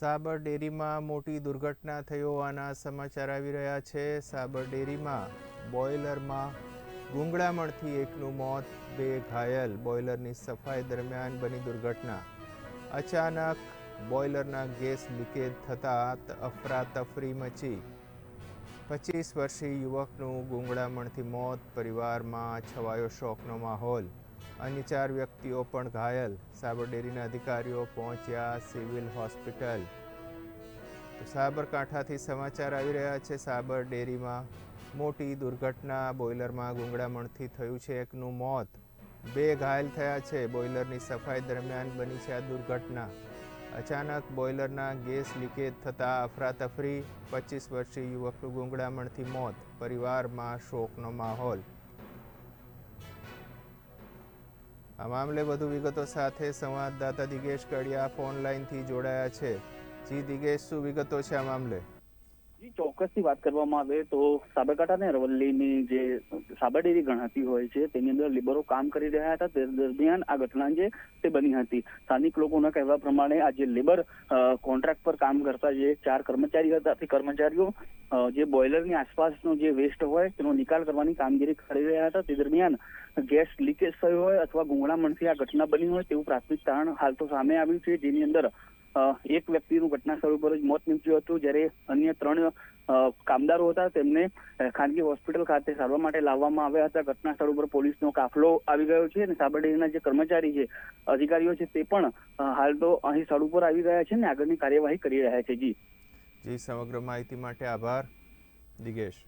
સાબર ડેરીમાં મોટી દુર્ઘટના થઈ હોવાના સમાચાર આવી રહ્યા છે. સાબર ડેરીમાં બોઇલરમાં ગુંગળામણથી એકનું મોત, બે ઘાયલ. બોઇલરની સફાઈ દરમિયાન બની દુર્ઘટના. અચાનક બોઇલરના ગેસ લીકેજ થતાં અફરાતફરી મચી. પચીસ વર્ષીય યુવકનું ગુંગળામણથી મોત, પરિવારમાં છવાયો શોકનો માહોલ. અન્ય ચાર વ્યક્તિઓ પણ ઘાયલ. સાબરડેરીના અધિકારીઓ પહોંચ્યા સિવિલ હોસ્પિટલ. સાબરકાંઠાથી સમાચાર આવી રહ્યા છે સાબર ડેરીમાં મોટી દુર્ઘટના બોઇલરમાં ગુંગળામણથી થયું છે. એકનું મોત. બે ઘાયલ થયા છે. બોઇલરની સફાઈ દરમિયાન બની છે આ દુર્ઘટના. અચાનક બોઇલરના ગેસ લીકેજ થતાં અફરાતફરી પચીસ વર્ષીય યુવકનું ગુંગળામણથી મોત. પરિવારમાં શોકનો માહોલ. આ મામલે વધુ વિગતો સાથે સંવાદદાતા દિગેશ કડિયા ફોન લાઈનથી જોડાયા છે. જી દિગેશ, શું વિગતો છે આ મામલે? ચોક્કસથી વાત કરવામાં આવે તો સાબરકાંઠા અને અરવલ્લીની જે સાબરડેરી ગણાતી હોય છે, તેની અંદર લેબરો કામ કરી રહ્યા હતા. તે દરમિયાન આ ઘટના જે તે બની હતી. સ્થાનિક લોકોના કહેવા પ્રમાણે આ જે લેબર કોન્ટ્રાક્ટ પર કામ કરતા જે ચાર કર્મચારી હતા, તે કર્મચારીઓ જે બોઇલરની આસપાસનો જે વેસ્ટ હોય, તેનો નિકાલ કરવાની કામગીરી કરી રહ્યા હતા. તે દરમિયાન ગેસ લીકેજ થયો હોય અથવા ગુંગળામણથી આ ઘટના બની હોય તેવું પ્રાથમિક તારણ હાલ તો સામે આવ્યું છે. જેની અંદર એક વ્યક્તિનું ઘટના સ્થળ ઉપર જ મોત નીપજ્યું હતું. જ્યારે અન્ય ત્રણ કામદારો હતા, તેમને ખાનગી હોસ્પિટલ ખાતે સારવાર માટે લાવવામાં આવ્યા હતા. ઘટના સ્થળ ઉપર પોલીસનો કાફલો આવી ગયો છે અને સાબરડેરીના જે કર્મચારી છે, અધિકારીઓ છે, તે પણ હાલ તો અહીં સ્થળ ઉપર આવી ગયા છે ને આગળની કાર્યવાહી કરી રહ્યા છે. જી. જી, સમગ્ર માહિતી માટે આભાર, દિગેશ.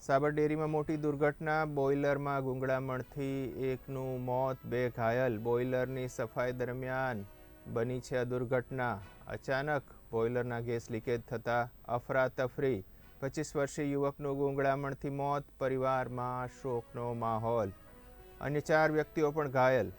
સાબર ડેરીમાં મોટી દુર્ઘટના. બોઇલરમાં ગુંગળામણથી એકનું મોત, બે ઘાયલ. બોઇલરની સફાઈ દરમિયાન બની છે આ દુર્ઘટના. અચાનક બોઇલરના ગેસ લીકેજ થતાં અફરાતફરી. પચીસ વર્ષીય યુવકનું ગુંગળામણથી મોત, પરિવારમાં શોકનો માહોલ. અન્ય ચાર વ્યક્તિઓ પણ ઘાયલ.